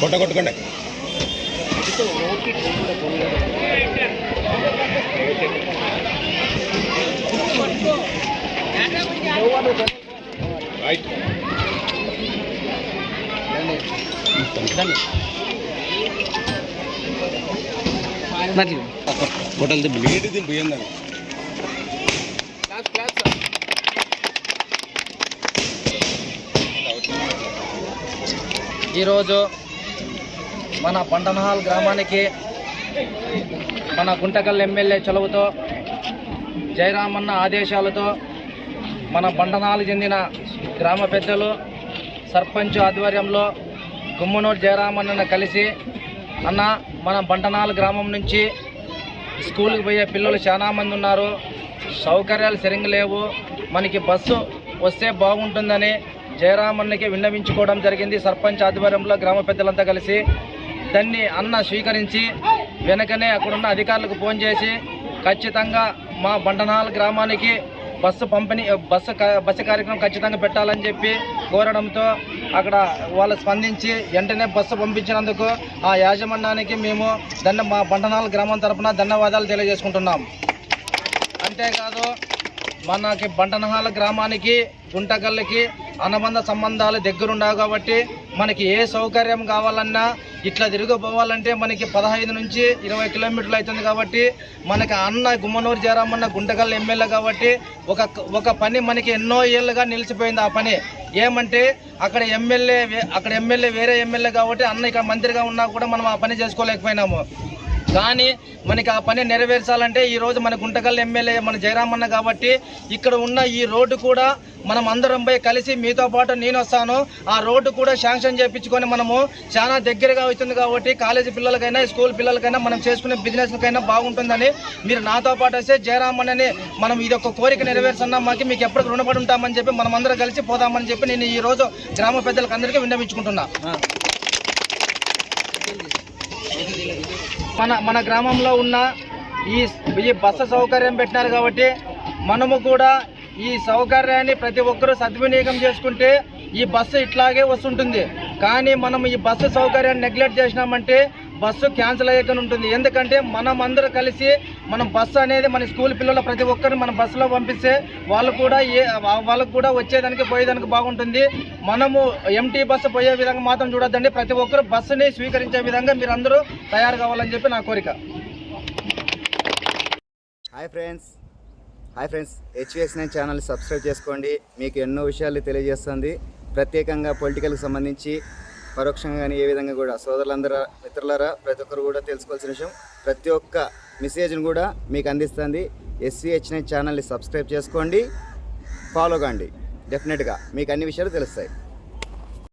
కొట్ట కొట్టుకోండి. Right hotel దింపు. నీటి దింపు ఏందని ఈరోజు మన పంటనహాల్ గ్రామానికి మన గుంటకల్ ఎమ్మెల్యే చెలవుతో జయరామన్న ఆదేశాలతో మన బండనాలు చెందిన గ్రామ పెద్దలు సర్పంచ్ ఆధ్వర్యంలో గుమ్మనూరు జయరామన్నను కలిసి అన్న మన బంటనాలు గ్రామం నుంచి స్కూల్కి పోయే పిల్లలు చాలామంది ఉన్నారు. సౌకర్యాలు సరిగ్గా లేవు. మనకి బస్సు వస్తే బాగుంటుందని జయరామన్నకి విన్నవించుకోవడం జరిగింది. సర్పంచ్ ఆధ్వర్యంలో గ్రామ పెద్దలంతా కలిసి దాన్ని అన్న స్వీకరించి వెనకనే అక్కడున్న అధికారులకు ఫోన్ చేసి ఖచ్చితంగా మా బండనాల్ గ్రామానికి బస్సు పంపిణీ బస్సు కా- బస్సు కార్యక్రమం ఖచ్చితంగా పెట్టాలని చెప్పి కోరడంతో అక్కడ వాళ్ళు స్పందించి వెంటనే బస్సు పంపించినందుకు ఆ యాజమాన్యానికి మేము దండ మా బండనాల్ గ్రామం తరపున ధన్యవాదాలు తెలియజేసుకుంటున్నాం. అంతేకాదు మనకి బంటనహాల గ్రామానికి గుంటగల్లకి అనుబంధ సంబంధాలు దగ్గరుండవు కాబట్టి మనకి ఏ సౌకర్యం కావాలన్నా ఇట్లా తిరిగిపోవాలంటే మనకి పదహైదు నుంచి ఇరవై కిలోమీటర్లు అవుతుంది కాబట్టి మనకి అన్న గుమ్మనూరు జయరామన్న గుంటగల్ ఎమ్మెల్యే కాబట్టి ఒక ఒక పని మనకి ఎన్నో ఏళ్ళుగా నిలిచిపోయింది ఆ పని. ఏమంటే అక్కడ ఎమ్మెల్యే వే- అక్కడ ఎమ్మెల్యే వేరే ఎమ్మెల్యే కాబట్టి అన్న ఇక్కడ మంత్రిగా ఉన్నా కూడా మనం ఆ పని చేసుకోలేకపోయినాము. కానీ మనకి ఆ పని నెరవేర్చాలంటే ఈరోజు మన గుంటకల్ ఎమ్మెల్యే మన జయరామన్న కాబట్టి ఇక్కడ ఉన్న ఈ రోడ్డు కూడా మనం అందరం పోయి కలిసి మీతో పాటు నేను వస్తాను. ఆ రోడ్డు కూడా శాంక్షన్ చేయించుకొని మనము చాలా దగ్గరగా అవుతుంది కాబట్టి కాలేజీ పిల్లలకైనా స్కూల్ పిల్లలకైనా మనం చేసుకునే బిజినెస్లకైనా బాగుంటుందని మీరు నాతో పాటు వస్తే జయరామన్నని మనం ఇది ఒక కోరిక నెరవేర్చున్నా మాకు మీకు ఎప్పటికి రుణపడి ఉంటామని చెప్పి మనం అందరం కలిసి పోదామని చెప్పి నేను ఈ రోజు గ్రామ పెద్దలకు అందరికీ విన్నవించుకుంటున్నా. మన మన గ్రామంలో ఉన్న ఈ ఈ బస్సు సౌకర్యం పెట్టినారు కాబట్టి మనము కూడా ఈ సౌకర్యాన్ని ప్రతి ఒక్కరూ సద్వినియోగం చేసుకుంటే ఈ బస్సు ఇట్లాగే వస్తుంటుంది. కానీ మనం ఈ బస్సు సౌకర్యాన్ని నెగ్లెక్ట్ చేసినామంటే బస్సు క్యాన్సిల్ అయ్యకుండా ఉంటుంది. ఎందుకంటే మనం అందరూ కలిసి మనం బస్సు అనేది మన స్కూల్ పిల్లల ప్రతి ఒక్కరిని మన బస్సులో పంపిస్తే వాళ్ళు కూడా ఏ వాళ్ళకు కూడా వచ్చేదానికి పోయేదానికి బాగుంటుంది. మనము ఎంటీ బస్సు పోయే విధంగా మాత్రం చూడొద్దండి. ప్రతి ఒక్కరు బస్సుని స్వీకరించే విధంగా మీరు అందరూ తయారు కావాలని చెప్పి నా కోరిక. Hi friends. Hi friends. H V S nine channel subscribe చేసుకోండి. మీకు ఎన్నో విషయాలు తెలియజేస్తుంది. ప్రత్యేకంగా పొలిటికల్కి సంబంధించి పరోక్షంగా కానీ ఏ విధంగా కూడా సోదరులందరూ మిత్రులారా ప్రతి ఒక్కరు కూడా తెలుసుకోవాల్సిన విషయం. ప్రతి ఒక్క మెసేజ్ని కూడా మీకు అందిస్తుంది. ఎస్విహెచ్ ఛానల్ని సబ్స్క్రైబ్ చేసుకోండి. ఫాలో కాండి. డెఫినెట్గా మీకు అన్ని విషయాలు తెలుస్తాయి.